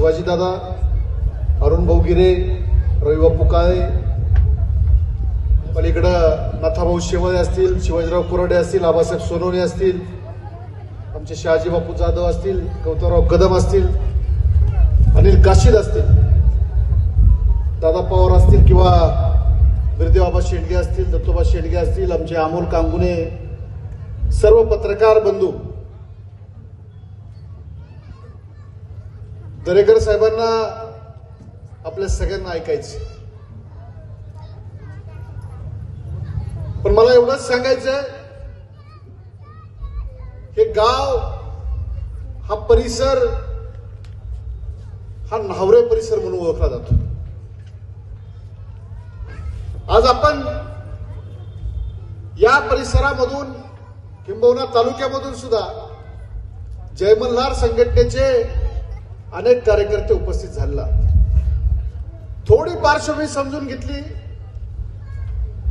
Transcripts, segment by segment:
शिवाजीदादा अरुण भाऊगिरे रविबापू काळे पलीकडं नाथाभाऊ शेवळे असतील शिवाजीराव कुराडे असतील आबासाहेब सोनवणे असतील आमचे शहाजी बापू जाधव असतील गौतमराव कदम असतील अनिल काशीद असतील दादा पवार असतील किंवा बिरदेबाबा शेंडगे असतील दत्तोबा शेंडगे असतील आमचे अमोल कांगुने सर्व पत्रकार बंधू दरेकर साहेबांना आपल्या सगळ्यांना ऐकायचं. पण मला एवढंच सांगायचं हे गाव हा परिसर हा न्हावरे परिसर म्हणून ओळखला जातो. आज आपण या परिसरामधून किंबहुना तालुक्यामधून सुद्धा जयमल्हार संघटनेचे अनेक कार्यकर्ते उपस्थित झालेला. थोडी पार्श्वभूमी समजून घेतली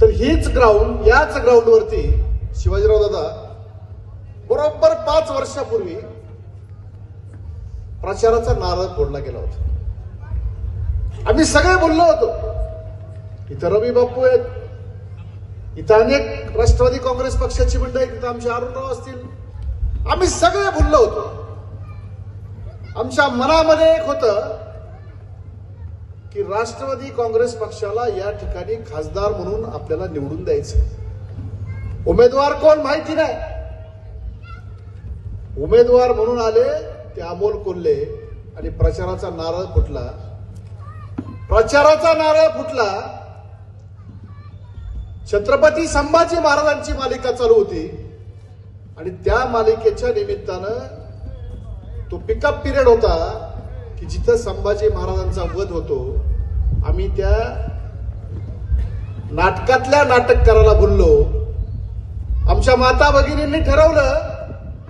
तर हीच ग्राउंड याच ग्राउंडवरती शिवाजीराव दादा बरोबर पाच वर्षापूर्वी प्रचाराचा नारळ फोडला गेला होता. आम्ही सगळे बोललो होतो इथं रवी बापू आहेत इथं अनेक राष्ट्रवादी काँग्रेस पक्षाची मंडळी तिथं आमचे अरुणराव असतील. आम्ही सगळे बोललो होतो. आमच्या मनामध्ये एक होतं की राष्ट्रवादी काँग्रेस पक्षाला या ठिकाणी खासदार म्हणून आपल्याला निवडून द्यायचं उमेदवार कोण माहिती नाही. उमेदवार म्हणून आले ते अमोल कोल्हे आणि प्रचाराचा नारळ फुटला. प्रचाराचा नारळ फुटला. छत्रपती संभाजी महाराजांची मालिका चालू होती. आणि त्या मालिकेच्या निमित्तानं तो पिकअप पिरियड होता की जिथं संभाजी महाराजांचा वध होतो आम्ही त्या नाटकातल्या नाटक करायला बोललो. आमच्या माता भगिनींनी ठरवलं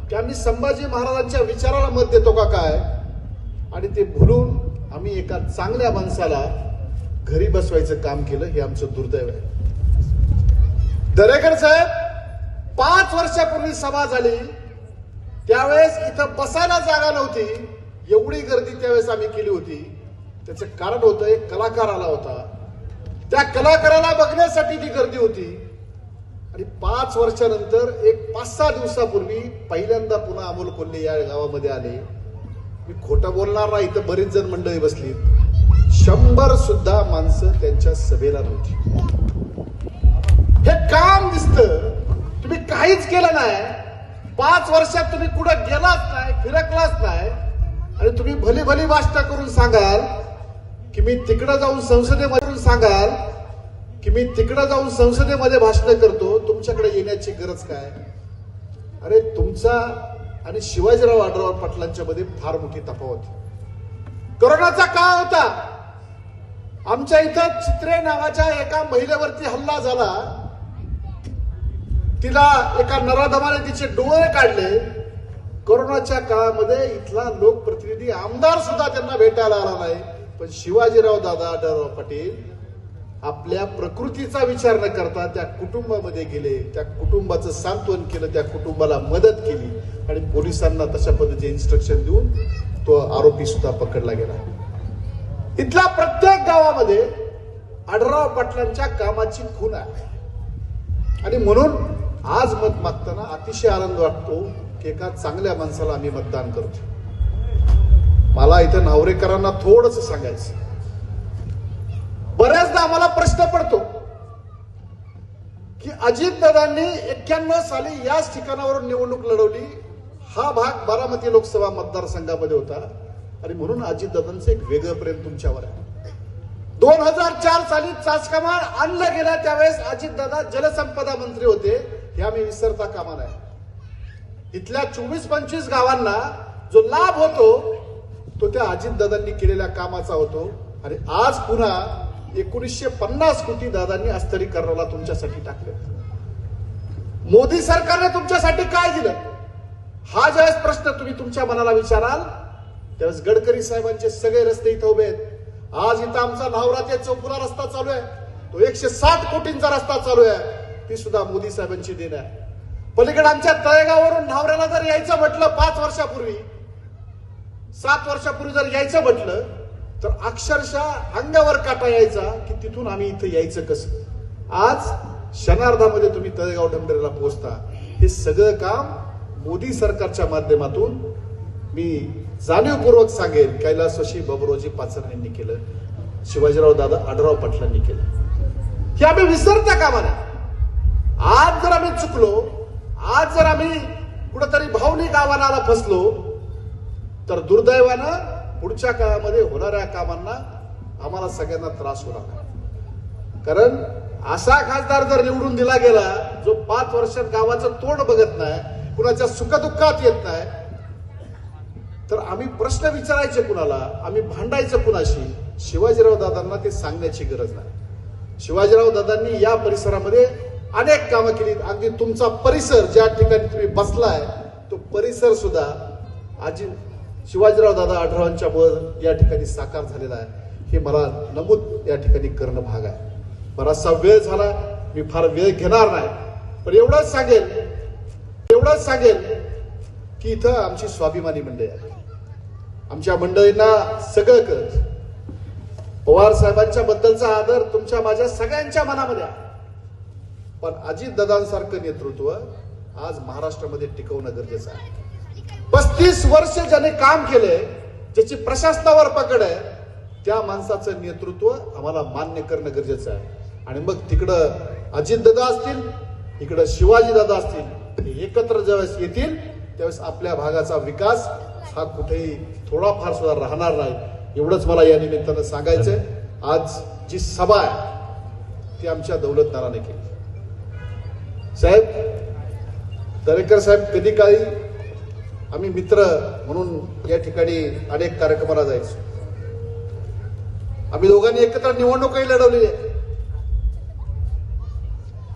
की आम्ही संभाजी महाराजांच्या विचाराला मत देतो का काय? आणि ते भुलून आम्ही एका चांगल्या माणसाला घरी बसवायचं काम केलं हे आमचं दुर्दैव आहे. दरेकर साहेब पाच वर्षापूर्वी सभा झाली. त्यावेळेस इथं बसायला जागा नव्हती. एवढी गर्दी त्यावेळेस आम्ही केली होती. त्याचं कारण होतं एक कलाकार आला होता. त्या कलाकाराला बघण्यासाठी ती गर्दी होती. आणि पाच वर्षानंतर एक पाच सहा दिवसापूर्वी पहिल्यांदा पुन्हा अमोल कोल्हे या गावामध्ये आले. मी खोटं बोलणार नाही इथं बरीच जण मंडळी बसली शंभर सुद्धा माणसं त्यांच्या सभेला नव्हती. हे काम दिसतं. तुम्ही काहीच केलं नाही. पाच वर्षात तुम्ही कुठं गेलाच नाही फिरकलाच नाही आणि तुम्ही भली भली भाषणं करून सांगाल की मी तिकडं जाऊन संसदेमध्ये सांगाल की मी तिकडं जाऊन संसदेमध्ये भाषण करतो तुमच्याकडे येण्याची गरज काय? अरे तुमचा आणि शिवाजीराव आढळराव पाटलांच्या मध्ये फार मोठी तफावत. करोनाचा कोरोनाचा काळ होता. आमच्या इथं चित्रे नावाच्या एका महिलेवरती हल्ला झाला. तिला एका नराधमाने तिचे डोळे काढले. कोरोनाच्या काळामध्ये इथला लोकप्रतिनिधी आमदार सुद्धा त्यांना भेटायला आला नाही. पण शिवाजीराव दादा आढळराव पाटील आपल्या प्रकृतीचा विचार न करता त्या कुटुंबामध्ये गेले. त्या कुटुंबाचं सांत्वन केलं त्या कुटुंबाला मदत केली आणि पोलिसांना तशा पद्धतीचे इन्स्ट्रक्शन देऊन तो आरोपी सुद्धा पकडला गेला. इथल्या प्रत्येक गावामध्ये आढराव पाटलांच्या कामाची खून आहे. आणि म्हणून आज मत मागताना अतिशय आनंद वाटतो की एका चांगल्या माणसाला आम्ही मतदान करतो मला इथं नावरेकरांना थोडस सांगायचं बऱ्याचदा आम्हाला प्रश्न पडतो की अजित दादांनी एक्क्याण्णव साली याच ठिकाणावरून निवडणूक लढवली. हा भाग बारामती लोकसभा मतदारसंघामध्ये होता. आणि म्हणून अजितदादांचं एक वेगळं प्रेम तुमच्यावर आहे. दोन हजार चार साली चाचकामार आणलं गेला. त्यावेळेस अजितदादा जलसंपदा मंत्री होते. हे आम्ही विसरता कामा नाही इथल्या चोवीस पंचवीस गावांना जो लाभ होतो तो त्या अजितदादांनी केलेल्या कामाचा होतो. आणि आज पुन्हा एकोणीसशे पन्नास कोटी दादांनी अस्तरीकरणाला तुमच्यासाठी टाकले. मोदी सरकारने तुमच्यासाठी काय दिलं? हा ज्यावेळेस प्रश्न तुम्ही तुमच्या मनाला विचाराल त्यावेळेस गडकरी साहेबांचे सगळे रस्ते इथं उभे आहेत. आज इथं आमचा नावरा चौपुरा रस्ता चालू आहे. तो एकशे साठ कोटींचा रस्ता चालू आहे. ती सुद्धा मोदी साहेबांची देण आहे. पलीकडे आमच्या तळेगाववरून नावऱ्याला जर यायचं म्हटलं पाच वर्षापूर्वी सात वर्षापूर्वी जर यायचं म्हटलं तर अक्षरशः अंगावर काटा यायचा की तिथून आम्ही इथं यायचं कसं? आज क्षणार्धामध्ये तुम्ही तळेगाव डंबरेला पोहोचता. हे सगळं काम मोदी सरकारच्या माध्यमातून मी जाणीवपूर्वक सांगेन. कैलासवाशी बबरोजी पाचर यांनी केलं. शिवाजीराव दादा आडराव पाटलांनी केलं. हे आम्ही विसरता कामा नये. आज जर आम्ही चुकलो आज जर आम्ही कुठंतरी भावनिक आव्हानाला फसलो तर दुर्दैवानं पुढच्या काळामध्ये होणाऱ्या कामांना आम्हाला सगळ्यांना त्रास होणार कारण असा खासदार जर निवडून दिला गेला जो पाच वर्षात गावाचं तोंड बघत नाही कुणाच्या सुखदुःखात येत नाही तर आम्ही प्रश्न विचारायचे कुणाला आम्ही भांडायचं कुणाशी शिवाजीराव दादांना ते सांगण्याची गरज नाही. शिवाजीराव दादांनी या परिसरामध्ये अनेक कामं केली अगदी तुमचा परिसर ज्या ठिकाणी तुम्ही बसलाय तो परिसर सुद्धा आजी शिवाजीराव दादा आढरावांच्या मुळे या ठिकाणी साकार झालेला आहे. हे मला नमूद या ठिकाणी करणं भाग आहे. बराचसा वेळ झाला मी फार वेळ घेणार नाही. पण एवढंच सांगेल एवढंच सांगेल की इथं आमची स्वाभिमानी मंडळी आहे. आमच्या मंडळींना सगळं कर पवार साहेबांच्या बद्दलचा आदर तुमच्या माझ्या सगळ्यांच्या मनामध्ये आहे. पण अजित दादांसारखं नेतृत्व आज महाराष्ट्रामध्ये टिकवणं गरजेचं आहे. पस्तीस वर्ष ज्याने काम केले ज्याची प्रशासनावर पकड आहे त्या माणसाचं नेतृत्व आम्हाला मान्य करणं गरजेचं आहे. आणि मग तिकडं अजित दादा असतील इकडं शिवाजी दादा असतील हे एकत्र ज्यावेळेस येतील त्यावेळेस आपल्या भागाचा विकास हा कुठेही थोडाफार सुद्धा राहणार नाही एवढंच मला या निमित्तानं सांगायचंय. आज जी सभा आहे ती आमच्या दौलतदाराने केली. साहेब दरेकर साहेब कधी काळी आम्ही मित्र म्हणून या ठिकाणी अनेक कार्यक्रमाला जायचो. आम्ही दोघांनी एकत्र निवडणूकही लढवलेली आहे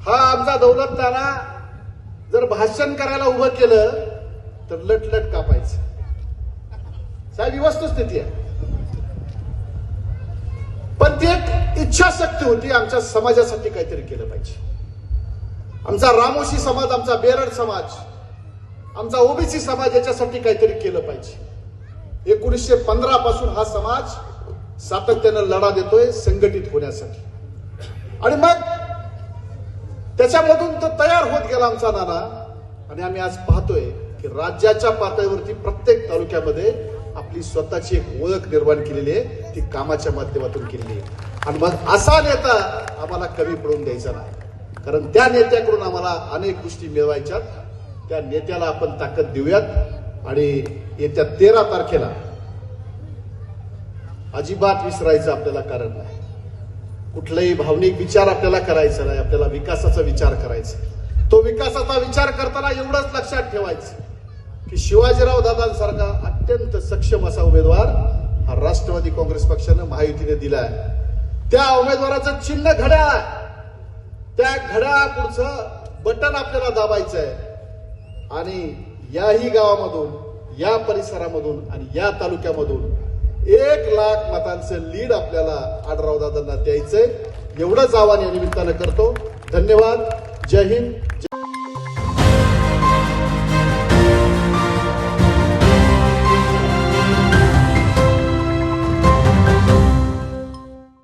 हा आमचा दौलत त्याला जर भाषण करायला उभं केलं तर लटलट कापायचं. साहेब ही वस्तुस्थिती आहे. पण ती एक इच्छाशक्ती होती आमच्या समाजासाठी काहीतरी केलं पाहिजे. आमचा रामोशी समाज आमचा बेरड समाज आमचा ओबीसी समाज याच्यासाठी काहीतरी केलं पाहिजे. एकोणीसशे पंधरा पासून हा समाज सातत्यानं लढा देतोय संघटित होण्यासाठी. आणि मग त्याच्यामधून तो तयार होत गेला आमचा नाना. आणि आम्ही आज पाहतोय की राज्याच्या पातळीवरती प्रत्येक तालुक्यामध्ये आपली स्वतःची एक ओळख निर्माण केलेली आहे. ती कामाच्या माध्यमातून केलेली आहे. आणि मग असा नेता आम्हाला कमी पडून द्यायचा नाही. कारण त्या नेत्याकडून आम्हाला अनेक गोष्टी मिळवायच्यात त्या नेत्याला आपण ताकद देऊयात. आणि येत्या तेरा तारखेला अजिबात विसरायचं आपल्याला कारण नाही. कुठलाही भावनिक विचार आपल्याला करायचा नाही. आपल्याला विकासाचा विचार करायचा तो विकासाचा विचार करताना एवढंच लक्षात ठेवायचं की शिवाजीराव दादांसारखा अत्यंत सक्षम असा उमेदवार हा राष्ट्रवादी काँग्रेस पक्षानं महायुतीने दिलाय. त्या उमेदवाराचं चिन्ह घड्याळ आहे. त्या घड्याळा पुढचं बटन आपल्याला दाबायचं आहे आणि याही गावामधून या परिसरामधून आणि या तालुक्यामधून एक लाख मतांचं लीड आपल्याला आडराव दादांना द्यायचंय. एवढंच आव्हान या निमित्तानं करतो. धन्यवाद. जय हिंद.